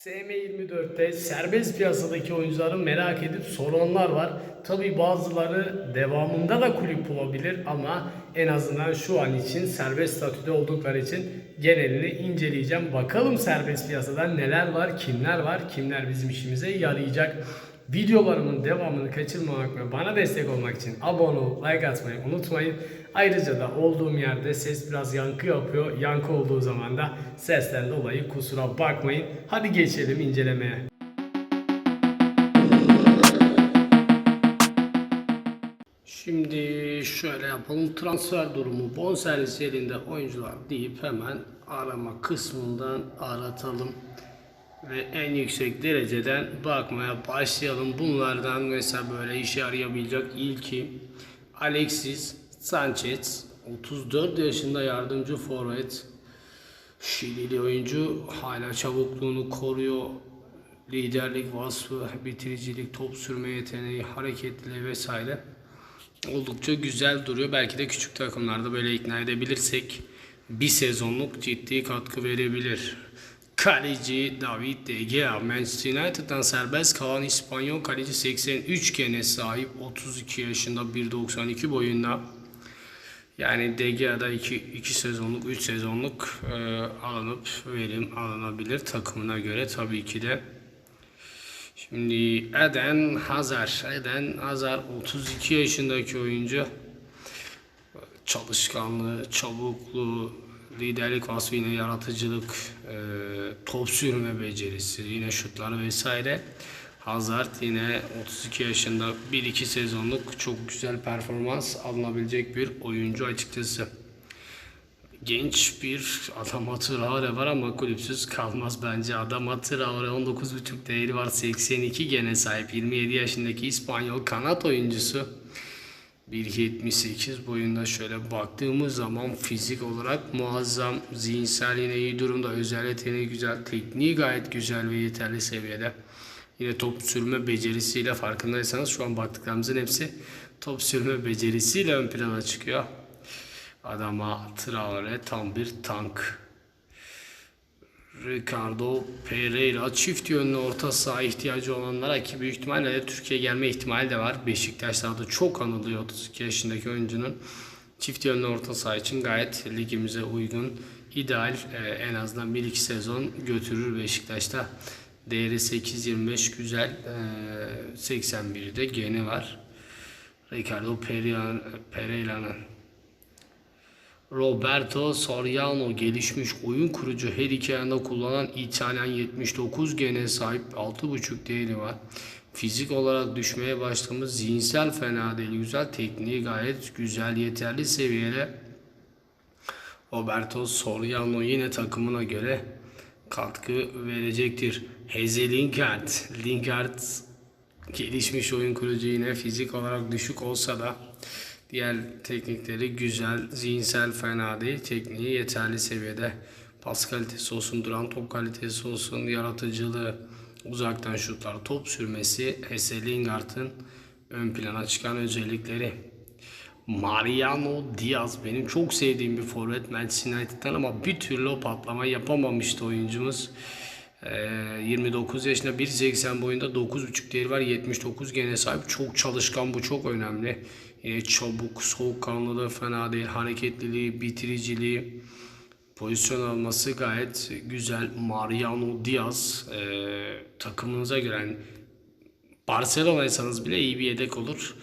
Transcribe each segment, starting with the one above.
SM24'te serbest piyasadaki oyuncuların merak edip soranlar var. Tabi bazıları devamında da kulüp bulabilir ama en azından şu an için serbest statüde oldukları için genelini inceleyeceğim. Bakalım serbest piyasada neler var, kimler var, kimler bizim işimize yarayacak. Videolarımın devamını kaçırmamak ve bana destek olmak için abone olup like atmayı unutmayın. Ayrıca da olduğum yerde ses biraz yankı yapıyor. Yankı olduğu zaman da sesten dolayı kusura bakmayın. Hadi geçelim incelemeye. Şimdi şöyle yapalım. Transfer durumu bonservis elinde oyuncular deyip hemen arama kısmından aratalım. Ve en yüksek dereceden bakmaya başlayalım. Bunlardan mesela böyle işe yarayabilecek ilki Alexis Sanchez 34 yaşında yardımcı forvet Şilili oyuncu hala çabukluğunu koruyor. Liderlik vasfı, bitiricilik, top sürme yeteneği, hareketliliği vesaire oldukça güzel duruyor. Belki de küçük takımlarda böyle ikna edebilirsek bir sezonluk ciddi katkı verebilir. Kaleci David De Gea Manchester United'dan serbest kalan İspanyol kaleci 83 gene sahip 32 yaşında 1.92 boyunda. Yani De Gea'da 2, 2 sezonluk 3 sezonluk e, alınıp verim alınabilir takımına göre tabii ki de. Şimdi Eden Hazar. Eden Hazar 32 yaşındaki oyuncu. Çalışkanlığı, çabukluğu, liderlik vasfı yine yaratıcılık, e, top sürme becerisi, yine şutlar vesaire. Hazard yine 32 yaşında 1-2 sezonluk çok güzel performans alınabilecek bir oyuncu açıkçası. Genç bir Adama Traore var ama kulüpsüz kalmaz bence. Adama Traore 19.5 değeri var. 82 gene sahip. 27 yaşındaki İspanyol kanat oyuncusu. 1.78 boyunda şöyle baktığımız zaman fizik olarak muazzam. Zihinsel yine iyi durumda. Özel yeteneği güzel. Tekniği gayet güzel ve yeterli seviyede. Yine top sürme becerisiyle farkındaysanız şu an baktıklarımızın hepsi top sürme becerisiyle ön plana çıkıyor. Adama Traore tam bir tank. Ricardo Pereira çift yönlü orta saha ihtiyacı olanlara ki büyük ihtimalle de Türkiye gelme ihtimali de var. Beşiktaş'ta da çok anılıyor 32 yaşındaki oyuncunun. Çift yönlü orta saha için gayet ligimize uygun, ideal e, en azından 1-2 sezon götürür Beşiktaş'ta. Değeri 8.25 güzel. E, 81'de geni var. Ricardo Pereira- Pereira'nın Roberto Soriano gelişmiş oyun kurucu her iki ayağında kullanan İtalyan 79 gene sahip 6.5 değeri var. Fizik olarak düşmeye başladığımız zihinsel fena değil. Güzel tekniği gayet güzel yeterli seviyede. Roberto Soriano yine takımına göre katkı verecektir. Heze Lingard. Lingard gelişmiş oyun kurucu yine fizik olarak düşük olsa da diğer teknikleri güzel, zihinsel fena değil. Tekniği yeterli seviyede. Pas kalitesi olsun, duran top kalitesi olsun, yaratıcılığı, uzaktan şutlar, top sürmesi Hesse Lingard'ın ön plana çıkan özellikleri. Mariano Diaz benim çok sevdiğim bir forvet Manchester United'dan ama bir türlü o patlama yapamamıştı oyuncumuz. Ee, 29 yaşında 1.80 boyunda 9.5 değeri var. 79 gene sahip. Çok çalışkan bu çok önemli. Yine çabuk soğukkanlılığı fena değil. Hareketliliği bitiriciliği pozisyon alması gayet güzel. Mariano Diaz e, takımınıza göre Barcelona'ysanız bile iyi bir yedek olur.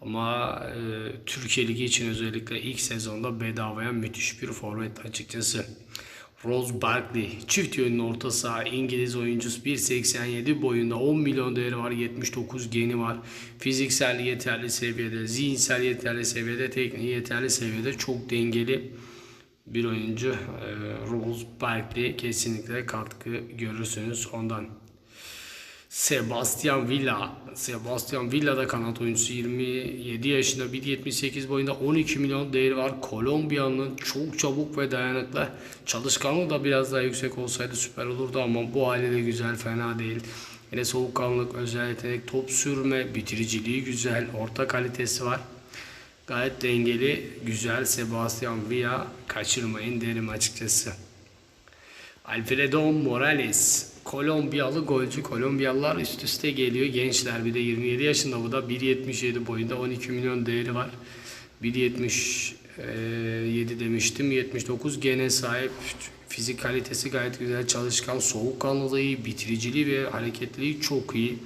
Ama e, Türkiye Ligi için özellikle ilk sezonda bedavaya müthiş bir forvet açıkçası. Rose Barkley çift yönlü orta saha İngiliz oyuncusu 1.87 boyunda 10 milyon değeri var 79 geni var fiziksel yeterli seviyede zihinsel yeterli seviyede tekniği yeterli seviyede çok dengeli bir oyuncu Ee, Rose Barkley kesinlikle katkı görürsünüz ondan. Sebastian Villa. Sebastian Villa da kanat oyuncusu 27 yaşında 1.78 boyunda 12 milyon değeri var. Kolombiyanın çok çabuk ve dayanıklı. Çalışkanlığı da biraz daha yüksek olsaydı süper olurdu ama bu hali de güzel fena değil. Yine soğukkanlılık, özel yetenek, top sürme, bitiriciliği güzel, orta kalitesi var. Gayet dengeli, güzel Sebastian Villa kaçırmayın derim açıkçası. Alfredo Morales Kolombiyalı golcü. Kolombiyalılar üst üste geliyor. Gençler bir de 27 yaşında bu da 1.77 boyunda 12 milyon değeri var. 1.77 demiştim. 79 gene sahip. Fizik kalitesi gayet güzel. Çalışkan, soğukkanlılığı iyi, bitiriciliği ve hareketliliği çok iyi.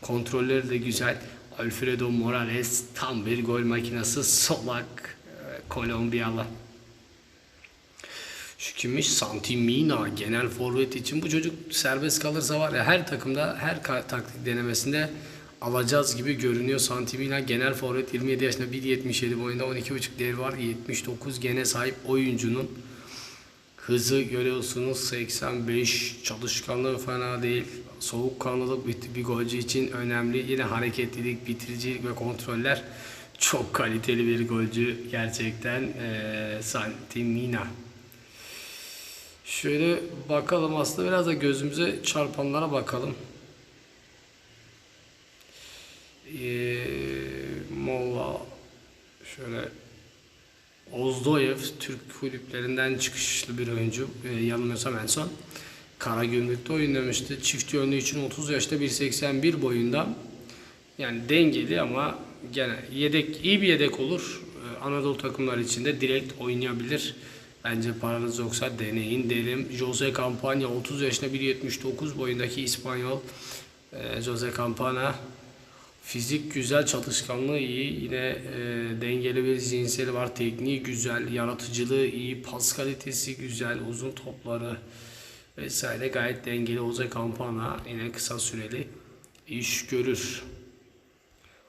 Kontrolleri de güzel. Alfredo Morales tam bir gol makinesi. Solak e, Kolombiyalı. Şu kimmiş? Santimina genel forvet için bu çocuk serbest kalırsa var ya her takımda her taktik denemesinde alacağız gibi görünüyor. Santimina genel forvet 27 yaşında 1.77 boyunda 12.5 değeri var. 79 gene sahip oyuncunun hızı görüyorsunuz 85 çalışkanlığı fena değil. Soğukkanlılık bir, bir golcü için önemli. Yine hareketlilik, bitiricilik ve kontroller çok kaliteli bir golcü gerçekten eee Santimina. Şöyle bakalım aslında biraz da gözümüze çarpanlara bakalım. Ee, Molla şöyle Ozdoyev Türk kulüplerinden çıkışlı bir oyuncu. Ee, yanılmıyorsam en son. Karagümrük'te oynamıştı. Çift yönlü için 30 yaşta 1.81 boyunda. Yani dengeli ama gene yedek iyi bir yedek olur. Ee, Anadolu takımları içinde direkt oynayabilir. Bence paranız yoksa deneyin derim. Jose Campana 30 yaşında 1.79 boyundaki İspanyol. Ee, Jose Campana fizik güzel, çalışkanlığı iyi. Yine e, dengeli bir zihinseli var. Tekniği güzel, yaratıcılığı iyi, pas kalitesi güzel, uzun topları vesaire gayet dengeli. Jose Campana yine kısa süreli iş görür.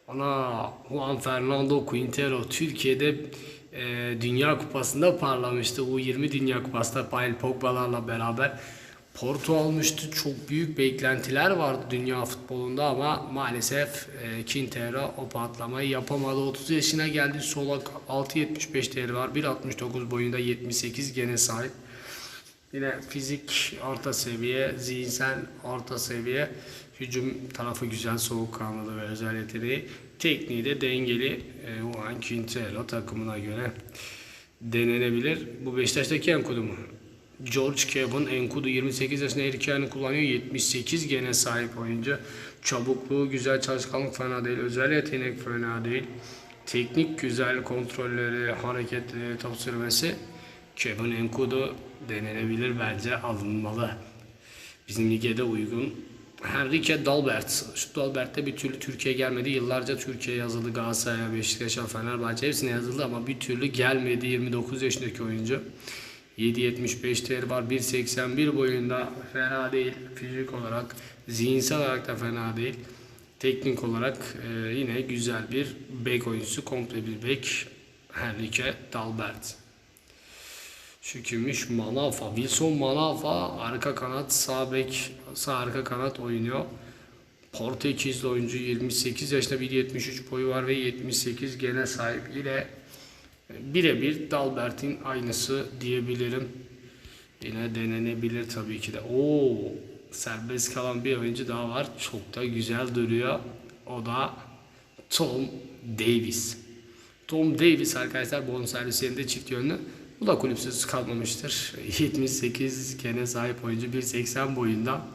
Ana Juan Fernando Quintero Türkiye'de e, Dünya Kupası'nda parlamıştı. U20 Dünya Kupası'nda Paul Pogba'larla beraber Porto almıştı. Çok büyük beklentiler vardı dünya futbolunda ama maalesef e, Quintero o patlamayı yapamadı. 30 yaşına geldi. Solak 6.75 değeri var. 1.69 boyunda 78 gene sahip. Yine fizik orta seviye, zihinsel orta seviye, hücum tarafı güzel, soğukkanlı ve özel yeteneği. Tekniği de dengeli. E, Juan Quintero takımına göre denenebilir. Bu Beşiktaş'taki Enkudu mu? George Kevin Enkudu 28 yaşında ayını kullanıyor. 78 gene sahip oyuncu. Çabukluğu güzel, çalışkanlık fena değil. Özel yetenek fena değil. Teknik güzel, kontrolleri, hareketleri, top sürmesi. Kevin Enkudu denenebilir bence alınmalı. Bizim lige de uygun. Henrique Dalbert. Şu Dalbert de bir türlü Türkiye'ye gelmedi. Yıllarca Türkiye'ye yazıldı. Galatasaray'a, Beşiktaş'a, Fenerbahçe hepsine yazıldı ama bir türlü gelmedi. 29 yaşındaki oyuncu. 7.75 değeri var. 1.81 boyunda fena değil. Fizik olarak, zihinsel olarak da fena değil. Teknik olarak e, yine güzel bir bek oyuncusu. Komple bir bek. Henrique Dalbert. Şu kimmiş? Manafa. Wilson Manafa arka kanat sağ bek sağ arka kanat oynuyor. Portekizli oyuncu 28 yaşında 1.73 boyu var ve 78 gene sahip. Yine birebir Dalbert'in aynısı diyebilirim. Yine denenebilir tabii ki de. Oo, serbest kalan bir oyuncu daha var. Çok da güzel duruyor. O da Tom Davis. Tom Davis arkadaşlar bonservislerinde çift yönlü. Bu da kulüpsüz kalmamıştır. 78 gene sahip oyuncu 1.80 boyunda.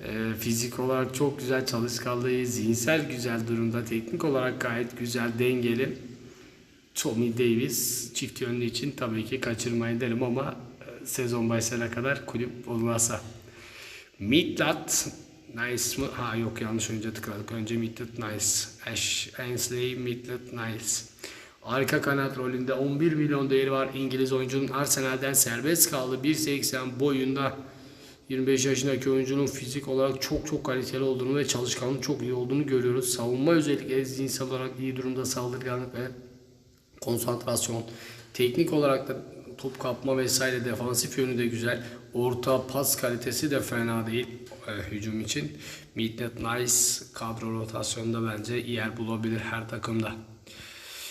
Ee, fizik olarak çok güzel çalışkanlığı, zihinsel güzel durumda, teknik olarak gayet güzel, dengeli. Tommy Davis çift yönlü için tabii ki kaçırmayın derim ama e, sezon başlayana kadar kulüp olmazsa. Midlat Nice mı? Ha yok yanlış önce tıkladık. Önce Midlat Nice. Ash Ainsley Midlat Nice. Arka kanat rolünde 11 milyon değeri var. İngiliz oyuncunun Arsenal'den serbest kaldı. 1.80 boyunda 25 yaşındaki oyuncunun fizik olarak çok çok kaliteli olduğunu ve çalışkanlığı çok iyi olduğunu görüyoruz. Savunma özellikle zihinsel olarak iyi durumda saldırganlık ve konsantrasyon. Teknik olarak da top kapma vesaire defansif yönü de güzel. Orta pas kalitesi de fena değil e, hücum için. Midnight Nice kadro rotasyonunda bence yer bulabilir her takımda.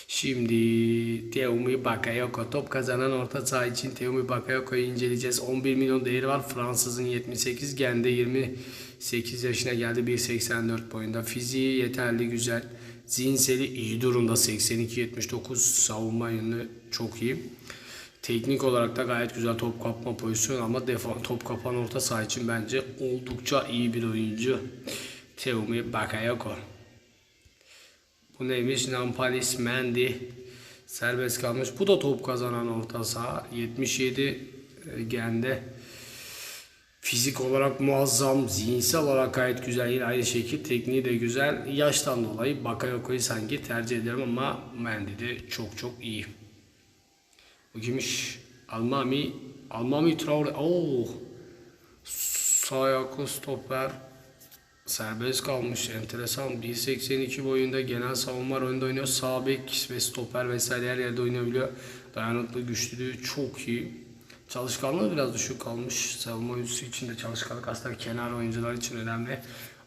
Şimdi Teumi Bakayoko top kazanan orta saha için Teumi Bakayoko'yu inceleyeceğiz. 11 milyon değeri var. Fransızın 78 gende 28 yaşına geldi 1.84 boyunda. Fiziği yeterli güzel. Zihinseli iyi durumda 82-79 savunma yönü çok iyi. Teknik olarak da gayet güzel top kapma pozisyonu ama defa, top kapan orta saha için bence oldukça iyi bir oyuncu. Teumi Bakayoko. Bu neymiş? Nampalis Mendy. Serbest kalmış. Bu da top kazanan orta saha. 77 e, gende. Fizik olarak muazzam, zihinsel olarak gayet güzel. Yine aynı şekilde tekniği de güzel. Yaştan dolayı Bakayoko'yu sanki tercih ederim ama Mendy de çok çok iyi. Bu kimmiş? Almami. Almami Traore. Oo. Sağ ayaklı stoper. Serbest kalmış. Enteresan. 1.82 boyunda genel savunma rolünde oynuyor. Sağ bek ve stoper vesaire her yerde oynayabiliyor. Dayanıklı, güçlülüğü çok iyi. Çalışkanlığı biraz düşük kalmış. Savunma oyuncusu için de çalışkanlık aslında kenar oyuncular için önemli.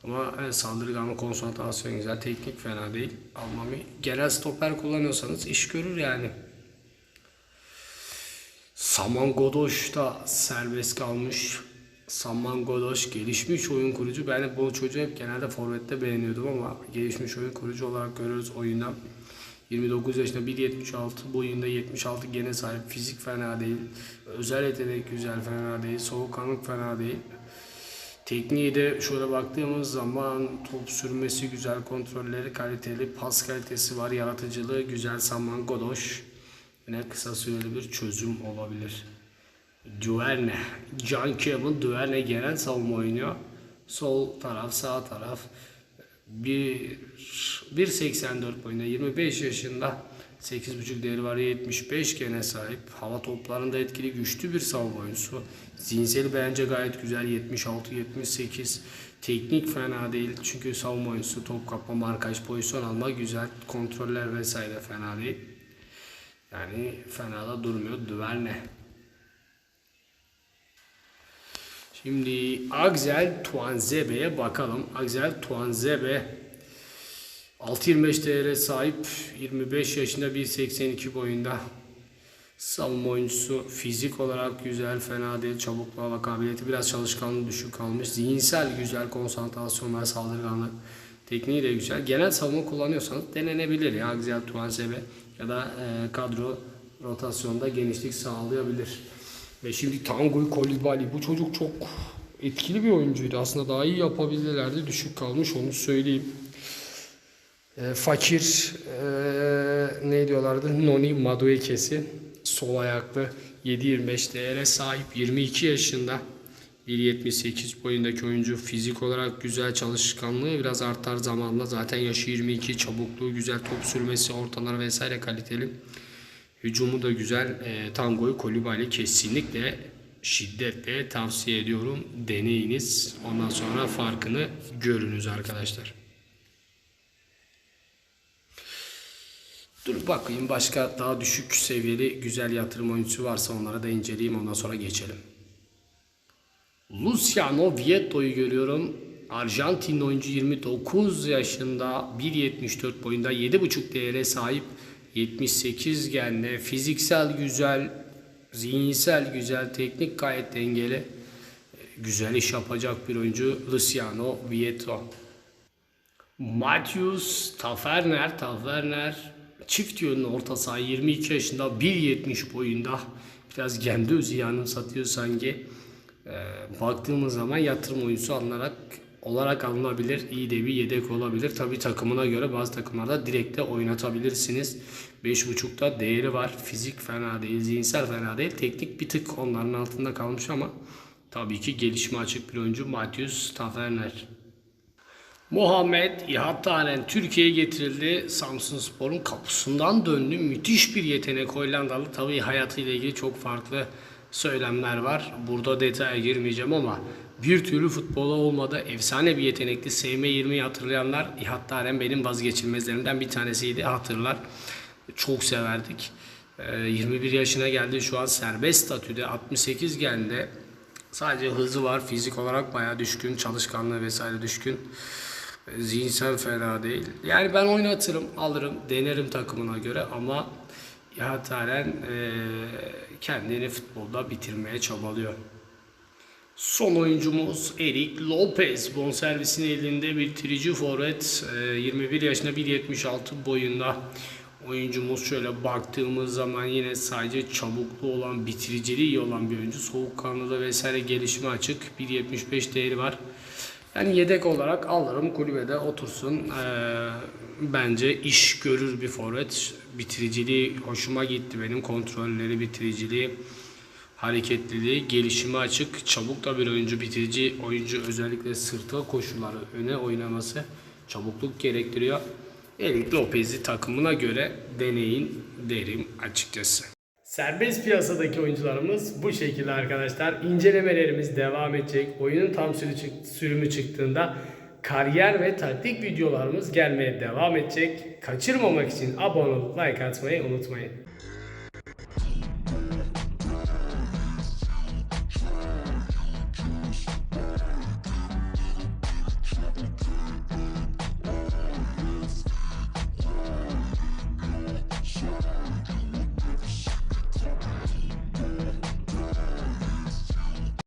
Ama evet, saldırganlık, konsantrasyon güzel. Teknik fena değil. Almami. Genel stoper kullanıyorsanız iş görür yani. Saman Godoş da serbest kalmış. Saman Godoş gelişmiş oyun kurucu. Ben bu çocuğu hep genelde forvette beğeniyordum ama gelişmiş oyun kurucu olarak görüyoruz oyunda. 29 yaşında 1.76 boyunda 76 gene sahip. Fizik fena değil. Özel yetenek güzel fena değil. Soğukkanlık fena değil. Tekniği de şöyle baktığımız zaman top sürmesi güzel, kontrolleri kaliteli, pas kalitesi var, yaratıcılığı güzel. Saman Godoş yine kısa süreli bir çözüm olabilir. Duverne, John Kevin Duverne genel savunma oynuyor. Sol taraf, sağ taraf. 1 1.84 boyunda 25 yaşında 8.5 değeri var 75 gene sahip. Hava toplarında etkili güçlü bir savunma oyuncusu. Zihinseli bence gayet güzel 76 78. Teknik fena değil çünkü savunma oyuncusu top kapma, markaj, pozisyon alma güzel. Kontroller vesaire fena değil. Yani fena da durmuyor. Düverne. Şimdi Axel Tuanzebe'ye bakalım. Axel Tuanzebe 6.25 değere sahip 25 yaşında 1.82 boyunda savunma oyuncusu fizik olarak güzel fena değil çabukluğa kabiliyeti biraz çalışkanlığı düşük kalmış zihinsel güzel konsantrasyon ve saldırganlık tekniği de güzel genel savunma kullanıyorsanız denenebilir ya Axel Tuanzebe ya da e, kadro rotasyonda genişlik sağlayabilir. Ve şimdi Tanguy Kolibali bu çocuk çok etkili bir oyuncuydu. Aslında daha iyi yapabilirlerdi. Düşük kalmış onu söyleyeyim. E, fakir e, ne diyorlardı? Noni Maduekesi sol ayaklı 7.25 değere sahip 22 yaşında 1.78 boyundaki oyuncu fizik olarak güzel çalışkanlığı biraz artar zamanla zaten yaşı 22 çabukluğu güzel top sürmesi ortalar vesaire kaliteli hücumu da güzel e, Tango'yu Kolibali kesinlikle şiddetle tavsiye ediyorum deneyiniz ondan sonra farkını görünüz arkadaşlar. Dur bakayım başka daha düşük seviyeli güzel yatırım oyuncusu varsa onlara da inceleyeyim ondan sonra geçelim. Luciano Vietto'yu görüyorum. Arjantin oyuncu 29 yaşında 1.74 boyunda 7.5 değere sahip 78 genle fiziksel güzel zihinsel güzel teknik gayet dengeli güzel iş yapacak bir oyuncu Luciano Vietto. Matthews Taferner Taferner çift yönlü orta saha 22 yaşında 1.70 boyunda biraz kendi özü satıyor sanki. Ee, baktığımız zaman yatırım oyuncusu alınarak olarak alınabilir. İyi de bir yedek olabilir. Tabi takımına göre bazı takımlarda direkte oynatabilirsiniz. 5.5'da değeri var. Fizik fena değil, zihinsel fena değil. Teknik bir tık onların altında kalmış ama tabii ki gelişme açık bir oyuncu Matius Taferner. Muhammed İhattaren Türkiye'ye getirildi. Samsun Spor'un kapısından döndü. Müthiş bir yetenek Hollandalı. Tabii hayatıyla ilgili çok farklı söylemler var. Burada detaya girmeyeceğim ama bir türlü futbola olmadı. Efsane bir yetenekli. SM20'yi hatırlayanlar İhattaren benim vazgeçilmezlerimden bir tanesiydi. Hatırlar. Çok severdik. 21 yaşına geldi. Şu an serbest statüde. 68 geldi. Sadece hızı var. Fizik olarak bayağı düşkün. Çalışkanlığı vesaire düşkün. Zihinsel fena değil. Yani ben oynatırım, alırım, denerim takımına göre ama Yahtaren e, kendini futbolda bitirmeye çabalıyor. Son oyuncumuz Erik Lopez. Bonservisin elinde bitirici forvet. E, 21 yaşında 1.76 boyunda. Oyuncumuz şöyle baktığımız zaman yine sadece çabuklu olan, bitiriciliği iyi olan bir oyuncu. Soğukkanlıda vesaire gelişimi açık. 1.75 değeri var. Yani yedek olarak alırım kulübede otursun. Ee, bence iş görür bir forvet. Bitiriciliği hoşuma gitti benim. Kontrolleri, bitiriciliği, hareketliliği, gelişimi açık. Çabuk da bir oyuncu, bitirici oyuncu özellikle sırtı koşuları öne oynaması çabukluk gerektiriyor. Erik Lopez'i takımına göre deneyin derim açıkçası. Serbest piyasadaki oyuncularımız bu şekilde arkadaşlar. İncelemelerimiz devam edecek. Oyunun tam sürümü çıktığında kariyer ve taktik videolarımız gelmeye devam edecek. Kaçırmamak için abone olup like atmayı unutmayın.